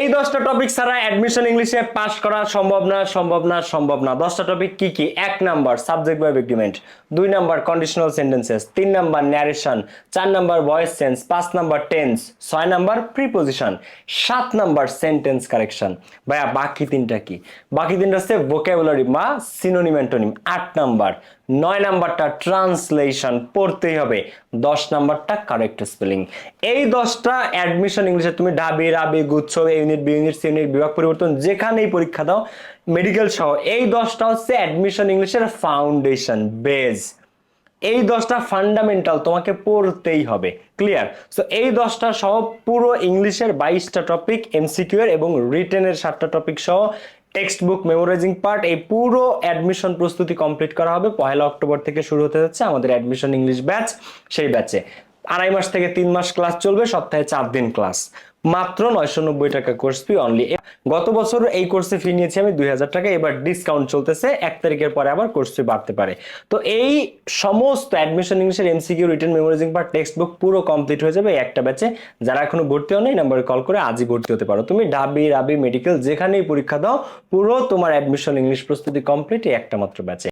এই দশটা টপিক ছাড়া অ্যাডমিশন ইংলিশে পাশ করা সম্ভব না সম্ভব না সম্ভব না। দশটা টপিক কি কি? এক নাম্বার সাবজেক্ট ভার্ব এগ্রিমেন্ট দুই নাম্বার কন্ডিশনাল সেন্টেন্সেস তিন নাম্বার ন্যারেশন চার নাম্বার ভয়েস সেন্স পাঁচ নাম্বার টেন্স ছয় নাম্বার প্রিপোজিশন সাত নাম্বার সেন্টেন্স কারেকশন ভাইয়া, বাকি তিনটা কি? বাকি তিনটা হচ্ছে ভোকাবুলারি মা সিনোনিম অ্যান্টোনিম আট নাম্বার নয় নাম্বারটা ট্রান্সলেশন পড়তেই হবে, দশ নাম্বারটা কারেক্ট স্পেলিং এই দশটা অ্যাডমিশন ইংলিশে তুমি ডাবি, রাবি, গুচ্ছ unit B unit C unit বিভাগ পরিবর্তন যেখানেই পরীক্ষা দাও মেডিকেল সহ, এই দশটা হচ্ছে অ্যাডমিশন ইংলিশের ফাউন্ডেশন বেজ এই দশটা ফান্ডামেন্টাল তোমাকে পড়তেই হবে ক্লিয়ার সো এই দশটা সহ পুরো ইংলিশের বাইশটা টপিক এমসিকিউ এর এবং রিটেনের সাতটা টপিক সহ টেক্সট বুক মেমোরাইজিং পার্ট, এই পুরো অ্যাডমিশন প্রস্তুতি কমপ্লিট করা হবে। পয়লা অক্টোবর থেকে শুরু হতে যাচ্ছে আমাদের অ্যাডমিশন ইংলিশ ব্যাচ, সেই ব্যাচে। আড়াই মাস থেকে তিন মাস ক্লাস চলবে, সপ্তাহে চার দিন ক্লাস মাত্র নয়শো নব্বই টাকা কোর্স ফি অনলি গত বছর এই কোর্সে ফি নিয়েছি আমি দুই হাজার টাকা, এবার ডিসকাউন্ট চলতেছে, এক তারিখের পরে আবার কোর্স ফি বাড়তে পারে। তো এই সমস্ত অ্যাডমিশন ইংলিশের এমসিকিউ রিটেন মেমোরাইজিং বা টেক্সট বুক পুরো কমপ্লিট হয়ে যাবে একটা ব্যাচে যারা এখনও ভর্তি হন এই নাম্বারে কল করে আজই ভর্তি হতে পারো। তুমি ডাবি রাবি মেডিকেল যেখানেই পরীক্ষা দাও, পুরো তোমার অ্যাডমিশন ইংলিশ প্রস্তুতি কমপ্লিট এই একটা মাত্র ব্যাচে